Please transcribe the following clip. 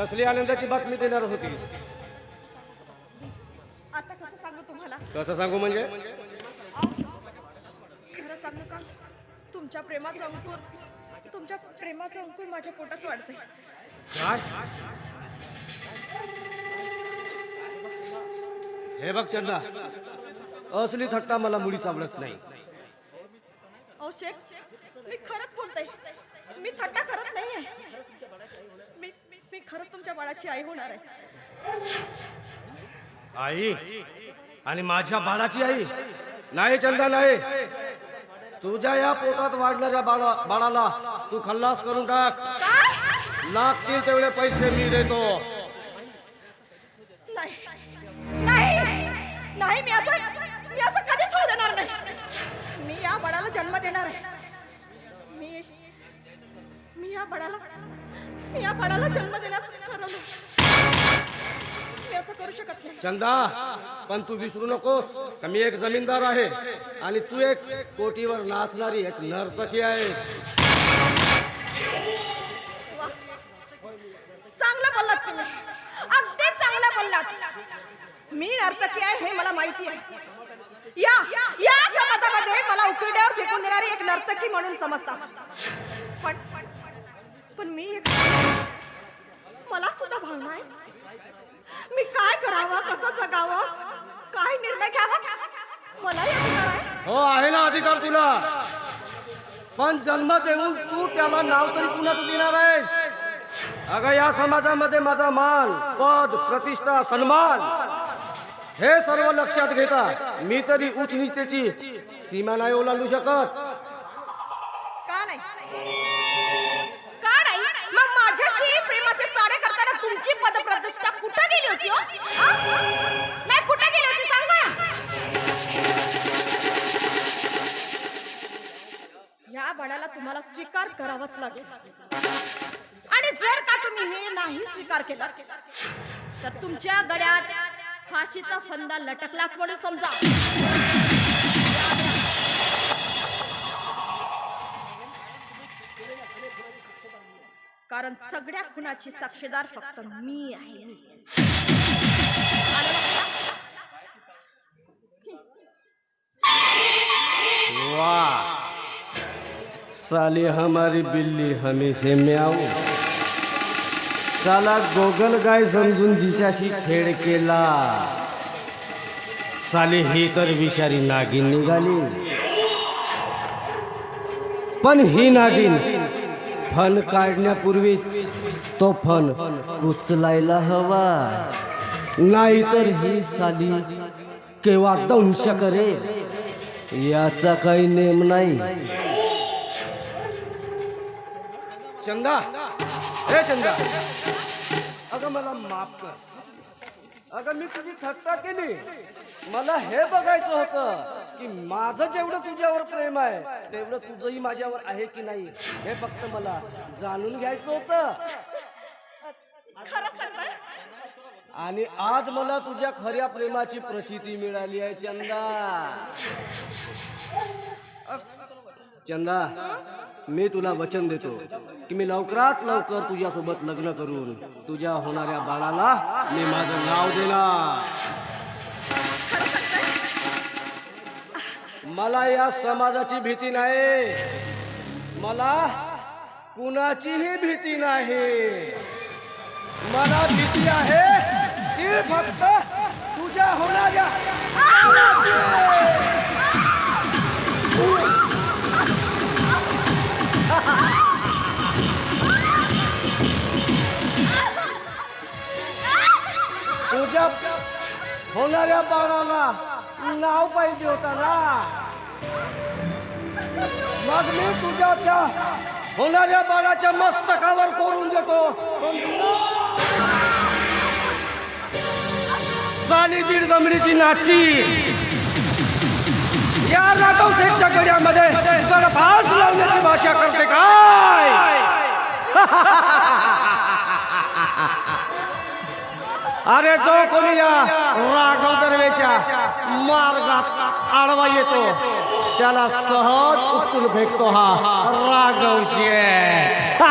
कसली आनंदाची बातमी देणार होतीस? आता कसं सांगू तुम्हाला? कसं सांगू म्हणजे? खरं सांगू का? तुमच्या प्रेमाचं अंकुर तुमच्या प्रेमाचं अंकुर माझ्या पोटात वाढते काय? हे बघ चंदा असली थट्टा मला मुळीच आवडत नाही. अहो शेख मी खरंच बोलते मी थट्टा करत मी खरंच तुमच्या बाळाची आई होणार आहे. आई आणि माझ्या बाळाची आई. नाही चंदा नाही तुझ्या या पोटात वाढणाऱ्या बाळा बाळाला तू खल्लास करून टाक. लागतील तेवढे पैसे मी देतो. नाही नाही नाही मी असं मी असं कधीच होऊ देणार नाही. मी या बाळाला जन्म देणार आहे. मी मी या बाळाला मी या बाळाला जन्म देण्यास ठरवलं. मी असं करू शकत नाही. चंदा पण तू विसरू नकोस का मी एक जमीनदार आहे आणि तू एक कोटीवर नाचणारी एक नर्तकी आहेस. वा. चांगलं बोललात तुम्ही. अगदी चांगलं बोललात. मी नर्तकी आहे हे मला माहिती आहे. या या समाजामध्ये मला उकिरड्यावर फेकून देणारी एक नर्तकी म्हणून समजतात. पण पण मी एक मला सुद्धा भावना आहे. मी काय करावं कसं जगावं काय निर्णय घ्यावा? आहे. हो आहे ना अधिकार तुला. पण जन्म देऊन तू त्याला नाव तरी कुणाचं देणार आहेस? अगं या समाजामध्ये माझा मान पद प्रतिष्ठा सन्मान हे सर्व लक्षात घेता मी तरी उच्च निष्ठेची सीमा नाही ओलांडू शकत. का नाही? माझ्याशी प्रेमाचे चाडे करताना तुमची पदप्रतिष्ठा कुठं गेली होती हो? आ? नाही कुठं गेली होती सांगा या बाळाला तुम्हाला स्वीकार करावाच लागेल आणि जर का तुम्ही हे नाही स्वीकार केला तर तुमच्या गड्यात फाशीचा फंदा लटकलाच म्हणून समजा कारण सगळ्या खुनाची साक्षीदार फक्त मी आहे. वाह साली हमारी बिल्ली हमी से म्याऊ. साला गोगल गाय समजून जिशाशी खेळ केला. साली ही तर विषारी नागिन निघाली. पण ही नागिन फन काढण्यापूर्वीच तो फन उचलायला हवा. नाहीतर ही साली केव्हा दंश करेल? याचा काही नेम नाही. चंदा! हे चंदा! अगं मला माफ कर. अगं मी तुझी थट्टा केली. मला हे बघायचं होतं. की माझं जेवढं तुझ्यावर प्रेम आहे तेवढं तुझंही माझ्यावर आहे की नाही हे फक्त मला जाणून घ्यायचं होतं. खरं सांगताय आणि आज मला तुझ्या खऱ्या प्रेमाची प्रचिती मिळाली आहे चंदा. चंदा मी तुला वचन देतो की मी लवकरात लवकर तुझ्यासोबत लग्न करून तुझ्या होणाऱ्या बाळाला मी माझं नाव देणार. मला या समाजाची भीती नाही. मला कुणाचीही भीती नाही. मला भीती आहे ती फक्त तुझ्या होणाऱ्या तुझ्या होणाऱ्या बाळाला नाव पाहिजे होता ना. मग मी तुझ्या त्या होणाऱ्या बाळाच्या मस्तकावर कोरून देतो. झाली दीड जमिनीची नाची. या राघव शेठच्या गड्यामध्ये गडफास लावण्याची भाषा कर अरे जो कोणी या राघव दर्वेच्या मार्गात आडवा येतो त्याला सहज उचलून फेकतो हा राघव शेठ